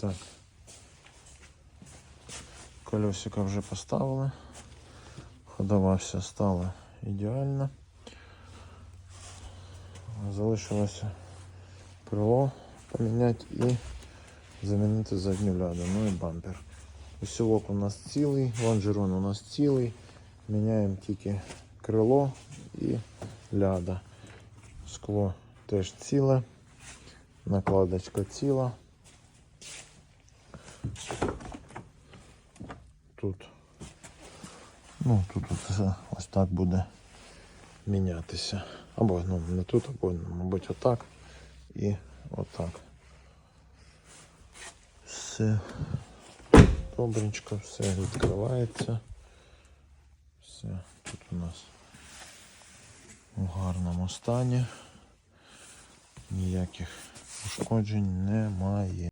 Так. Колесика вже поставили. Ходова вся стала ідеальна. Залишилося крило поміняти і замінити задню ляду, ну і бампер. Усілок у нас цілий, лонжерон у нас цілий. Міняємо тільки крило і ляда. Скло теж ціле, накладочка ціла. Тут, ну, тут все ось так буде мінятися. Або ну, не тут, або, мабуть, отак і отак. Все добренько, все відкривається. Все тут у нас у гарному стані. Ніяких ушкоджень немає.